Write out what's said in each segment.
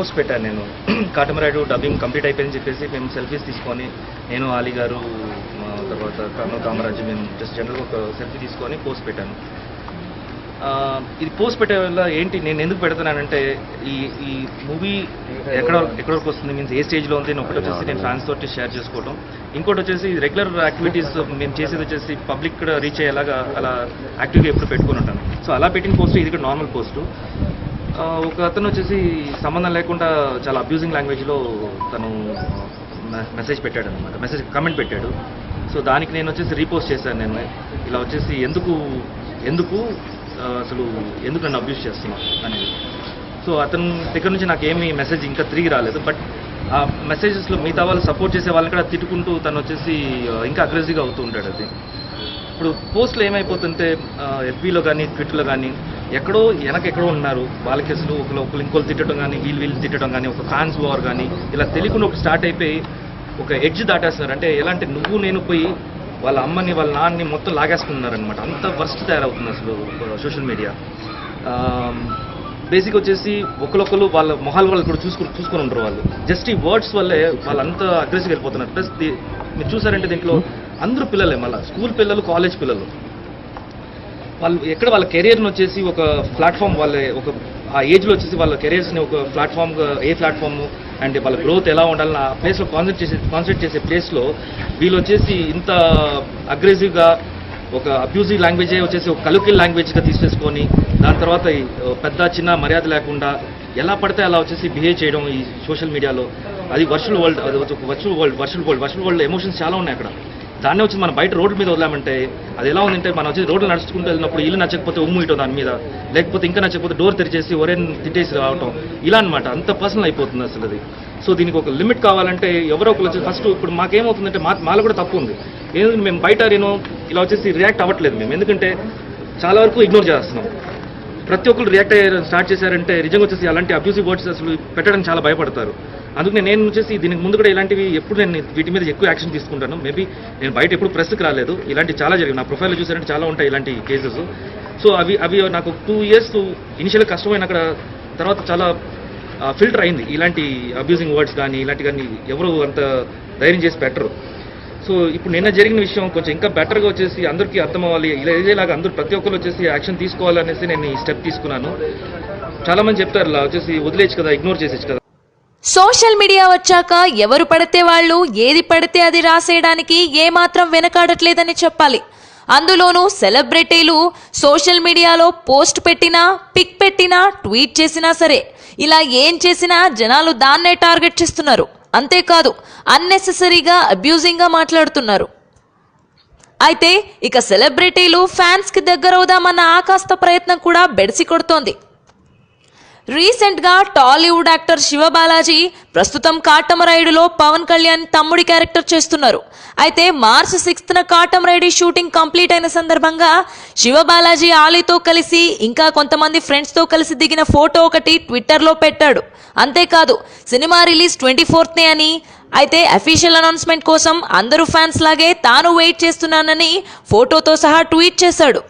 Post పెట్టాను నేను. Katamarayudu dubbing complete అయిపోయిందని చెప్పేసి మేము సెల్ఫీస్ తీసుకొని నేను అలీ గారు తర్వాత కర్నూలు కామరాజు మేము జస్ట్ జనరల్గా ఒక సెల్ఫీ తీసుకొని పోస్ట్ పెట్టాను. ఇది పోస్ట్ పెట్టే వల్ల ఏంటి నేను ఎందుకు పెడుతున్నానంటే ఈ ఈ మూవీ ఎక్కడ ఎక్కడ వరకు వస్తుంది మీన్స్ ఏ స్టేజ్లో ఉంది నేను ఒకటి వచ్చేసి నేను ఫ్యాన్స్ తోటి షేర్ చేసుకోవడం ఇంకోటి వచ్చేసి రెగ్యులర్ యాక్టివిటీస్ మేము చేసేది వచ్చేసి పబ్లిక్ కూడా రీచ్ అయ్యేలాగా అలా యాక్టివ్గా ఎప్పుడు పెట్టుకుని ఉంటాను. సో అలా పెట్టిన పోస్ట్ ఇది కూడా నార్మల్ పోస్టు ఒక అతను వచ్చేసి సంబంధం లేకుండా చాలా అబ్యూజింగ్ లాంగ్వేజ్లో తను మెసేజ్ పెట్టాడు అనమాట మెసేజ్ కమెంట్ పెట్టాడు. సో దానికి నేను వచ్చేసి రీపోస్ట్ చేశాను నేను ఇలా వచ్చేసి ఎందుకు ఎందుకు అసలు ఎందుకు నన్ను అబ్యూస్ చేస్తున్నావు అనేది. సో అతని దగ్గర నుంచి నాకు ఏమీ మెసేజ్ ఇంకా తిరిగి రాలేదు. బట్ ఆ మెసేజెస్లో మిగతా వాళ్ళు సపోర్ట్ చేసే వాళ్ళని కూడా తిట్టుకుంటూ తను వచ్చేసి ఇంకా అగ్రెసివ్గా అవుతూ ఉంటాడు అది. ఇప్పుడు పోస్ట్లో ఏమైపోతుంటే ఎఫ్బీలో కానీ ట్విట్టర్లో కానీ ఎక్కడో వెనక ఎక్కడో ఉన్నారు. వాళ్ళకి అసలు ఒకరు ఒకరు ఇంకోళ్ళు తిట్టడం కానీ వీళ్ళు వీళ్ళు తిట్టడం కానీ ఒక ఫ్యాన్స్ వార్ కానీ ఇలా తెలియకుండా ఒక స్టార్ట్ అయిపోయి ఒక ఎడ్జ్ దాటేస్తున్నారు. అంటే ఎలా అంటే నువ్వు నేను పోయి వాళ్ళ అమ్మని వాళ్ళ నాన్నని మొత్తం లాగేసుకున్నారు అనమాట అంత వర్స్ట్ తయారవుతుంది అసలు సోషల్ మీడియా. బేసిక్ వచ్చేసి ఒకరొకరు వాళ్ళ మొహాలు వాళ్ళు కూడా చూసుకుని చూసుకొని ఉంటారు వాళ్ళు. జస్ట్ ఈ వర్డ్స్ వల్లే వాళ్ళంతా అగ్రెసివ్ వెళ్ళిపోతున్నారు ప్లస్ మీరు చూసారంటే దీంట్లో అందరూ పిల్లలే మళ్ళీ. స్కూల్ పిల్లలు కాలేజ్ పిల్లలు. వాళ్ళు ఎక్కడ వాళ్ళ కెరియర్ని వచ్చేసి ఒక ప్లాట్ఫామ్ వాళ్ళ ఒక ఆ ఏజ్లో వచ్చేసి వాళ్ళ కెరియర్స్ని ఒక ప్లాట్ఫామ్ ఏ ప్లాట్ఫామ్ అండ్ వాళ్ళ గ్రోత్ ఎలా ఉండాలని ఆ ప్లేస్లో కాన్సన్ట్రేట్ చేసే కాన్సన్ట్రేట్ చేసే ప్లేస్లో వీళ్ళు వచ్చేసి ఇంత అగ్రెసివ్గా ఒక అబ్యూజివ్ లాంగ్వేజే వచ్చేసి ఒక కలుకిల్ లాంగ్వేజ్గా తీసేసుకొని దాని తర్వాత పెద్ద చిన్న మర్యాద లేకుండా ఎలా పడితే అలా వచ్చేసి బిహేవ్ చేయడం ఈ సోషల్ మీడియాలో అది వర్చువల్ వరల్డ్ అది virtual world virtual world virtual world emotions చాలా ఉన్నాయి అక్కడ. దాన్నే వచ్చి మనం బయట రోడ్ల మీద వదిలామంటే అది ఎలా ఉందంటే మనం వచ్చి రోడ్లు నడుచుకుంటూ వెళ్ళినప్పుడు ఇల్లు నచ్చకపోతే ఉమ్ము ఇటో దాని మీద లేకపోతే ఇంకా నచ్చకపోతే డోర్ తెరిచేసి ఒరే తిట్టేసి రావటం. ఇలా అన్నమాట. అంత పర్సనల్ అయిపోతుంది అసలు అది. సో దీనికి ఒక లిమిట్ కావాలంటే ఎవరో ఒకరు వచ్చి ఫస్ట్ ఇప్పుడు మాకేమవుతుందంటే మా మాలో కూడా తప్పు ఉంది. ఎందుకంటే మేము బయట నేను ఇలా వచ్చేసి రియాక్ట్ అవ్వట్లేదు మేము. ఎందుకంటే చాలా వరకు ఇగ్నోర్ చేస్తున్నాం. ప్రతి ఒక్కరు రియాక్ట్ అయ్యారు స్టార్ట్ చేశారంటే నిజంగా వచ్చేసి అలాంటి అబ్యూసివ్ వర్డ్స్ అసలు పెట్టడానికి చాలా భయపడతారు. అందుకనే నేను వచ్చేసి దీనికి ముందు కూడా ఇలాంటివి ఎప్పుడు నేను వీటి మీద ఎక్కువ యాక్షన్ తీసుకుంటాను. మేబీ నేను బయట ఎప్పుడు ప్రెస్కి రాలేదు. ఇలాంటి చాలా జరిగింది నా ప్రొఫైల్లో చూసారంటే చాలా ఉంటాయి ఇలాంటి కేసెస్ సో అవి అవి నాకు టూ ఇయర్స్ ఇనిషియల్ కష్టమైన అక్కడ తర్వాత చాలా ఫిల్టర్ అయింది. ఇలాంటి అబ్యూజింగ్ వర్డ్స్ కానీ ఇలాంటి కానీ ఎవరు అంత ధైర్యం చేసి పెట్టరు. సో ఇప్పుడు నిన్న జరిగిన విషయం కొంచెం ఇంకా బెటర్గా వచ్చేసి అందరికీ అర్థం అవ్వాలి ఇలా ఇదేలాగా అందరూ ప్రతి ఒక్కరు వచ్చేసి యాక్షన్ తీసుకోవాలనేసి నేను ఈ స్టెప్ తీసుకున్నాను. చాలామంది చెప్తారు ఇలా వచ్చేసి వదిలేచ్చు కదా ఇగ్నోర్ చేసేచ్చు కదా. సోషల్ మీడియా వచ్చాక ఎవరు పడితే వాళ్ళు ఏది పడితే అది రాసేయడానికి ఏమాత్రం వెనకాడట్లేదని చెప్పాలి. అందులోనూ సెలబ్రిటీలు సోషల్ మీడియాలో పోస్ట్ పెట్టినా పిక్ పెట్టినా ట్వీట్ చేసినా సరే ఇలా ఏం చేసినా జనాలు దాన్నే టార్గెట్ చేస్తున్నారు. అంతేకాదు అన్నెసెసరీగా అబ్యూజింగ్గా మాట్లాడుతున్నారు. అయితే ఇక సెలబ్రిటీలు ఫ్యాన్స్కి దగ్గరవుదామన్న ఆకాస్త ప్రయత్నం కూడా బెడిసి కొడుతోంది. రీసెంట్గా టాలీవుడ్ యాక్టర్ శివబాలాజీ ప్రస్తుతం కాటమరాయుడులో పవన్ కళ్యాణ్ తమ్ముడి క్యారెక్టర్ చేస్తున్నారు. అయితే మార్చ్ సిక్స్త్న కాటమరాయుడు షూటింగ్ కంప్లీట్ అయిన సందర్భంగా శివబాలాజీ ఆలీతో కలిసి ఇంకా కొంతమంది ఫ్రెండ్స్తో కలిసి దిగిన ఫోటో ఒకటి ట్విట్టర్లో పెట్టాడు. అంతేకాదు సినిమా రిలీజ్ ట్వంటీ ఫోర్త్నే అని అయితే అఫీషియల్ అనౌన్స్మెంట్ కోసం అందరూ ఫ్యాన్స్ లాగే తాను వెయిట్ చేస్తున్నానని ఫోటోతో సహా ట్వీట్ చేశాడు.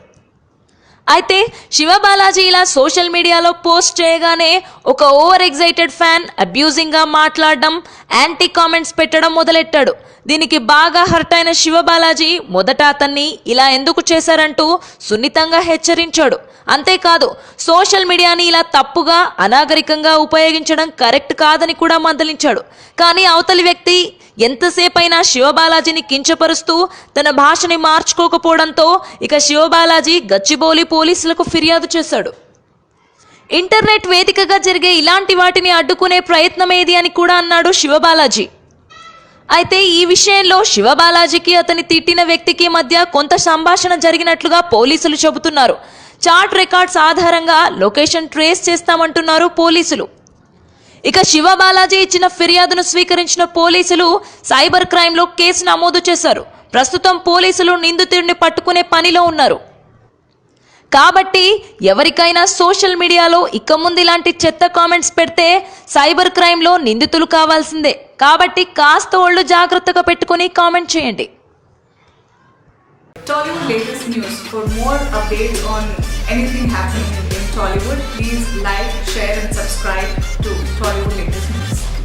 అయితే శివబాలాజీ ఇలా సోషల్ మీడియాలో పోస్ట్ చేయగానే ఒక ఓవర్ ఎగ్జైటెడ్ ఫ్యాన్ అబ్యూజింగ్గా మాట్లాడడం యాంటీ కామెంట్స్ పెట్టడం మొదలెట్టాడు. దీనికి బాగా హర్ట్ అయిన శివబాలాజీ మొదట అతన్ని ఇలా ఎందుకు చేశారంటూ సున్నితంగా హెచ్చరించాడు. అంతేకాదు సోషల్ మీడియాని ఇలా తప్పుగా అనాగరికంగా ఉపయోగించడం కరెక్ట్ కాదని కూడా మందలించాడు. కానీ అవతలి వ్యక్తి ఎంతసేపైనా శివబాలాజీని కించపరుస్తూ తన భాషని మార్చుకోకపోవడంతో ఇక శివబాలాజీ గచ్చిబౌలి పోలీసులకు ఫిర్యాదు చేశాడు. ఇంటర్నెట్ వేదికగా జరిగే ఇలాంటి వాటిని అడ్డుకునే ప్రయత్నం ఏది అని కూడా అన్నాడు శివబాలాజీ. అయితే ఈ విషయంలో శివబాలాజీకి అతని తిట్టిన వ్యక్తికి మధ్య కొంత సంభాషణ జరిగినట్లుగా పోలీసులు చెబుతున్నారు. చాట్ రికార్డ్స్ ఆధారంగా లొకేషన్ ట్రేస్ చేస్తామంటున్నారు పోలీసులు. ఇక శివబాలాజీ ఇచ్చిన ఫిర్యాదును స్వీకరించిన పోలీసులు సైబర్ క్రైమ్లో కేసు నమోదు చేశారు. ప్రస్తుతం పోలీసులు నిందితుడిని పట్టుకునే పనిలో ఉన్నారు. కాబట్టి ఎవరికైనా సోషల్ మీడియాలో ఇక ముందు ఇలాంటి చెత్త కామెంట్స్ పెడితే సైబర్ క్రైమ్లో నిందితులు కావాల్సిందే. కాబట్టి కాస్త ఒళ్ళు జాగ్రత్తగా పెట్టుకుని కామెంట్ చేయండి. Tollywood latest news. For more updates on anything happening in Tollywood. Please like, share, and subscribe. to Tollywood Latest